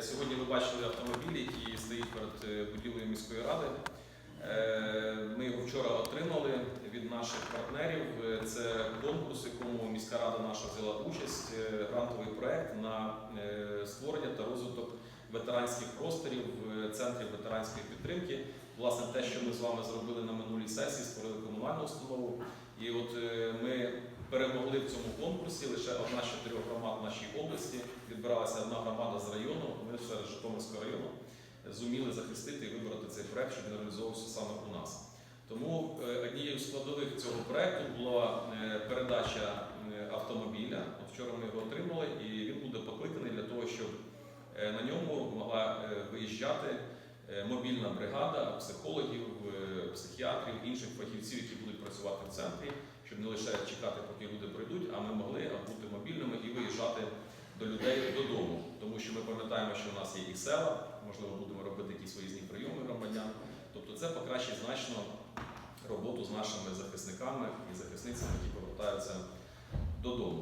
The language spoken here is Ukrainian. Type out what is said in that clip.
Сьогодні ви бачили автомобіль, який стоїть перед е, будівлею міської ради. Е, Ми його вчора отримали від наших партнерів. Е, Це конкурс, якому міська рада наша взяла участь, грантовий проект на створення та розвиток ветеранських просторів в центрі ветеранської підтримки. Власне, те, що ми з вами зробили на минулій сесії, створили комунальну установу. І от ми перемогли в цьому конкурсі. Лише одна з чотирьох громад в нашій області відбиралася одна громада з району. Ми серед Житомирського району зуміли захистити і вибрати цей проект, щоб він реалізовувався саме у нас. Тому е, однією з складових цього проекту була е, передача е, автомобіля. Вчора ми його отримали, і він буде покликаний для того, щоб е, на ньому могла е, виїжджати е, мобільна бригада психологів, е, психіатрів, інших фахівців, які будуть працювати в центрі, щоб не лише чекати, поки люди прийдуть, а ми могли бути мобільними і виїжджати до людей додому. Тому що ми пам'ятаємо, що в нас є і села, можливо, будемо робити якісь виїзні прийоми громадян. Тобто це покращить значно роботу з нашими захисниками і захисницями, які повертаються додому.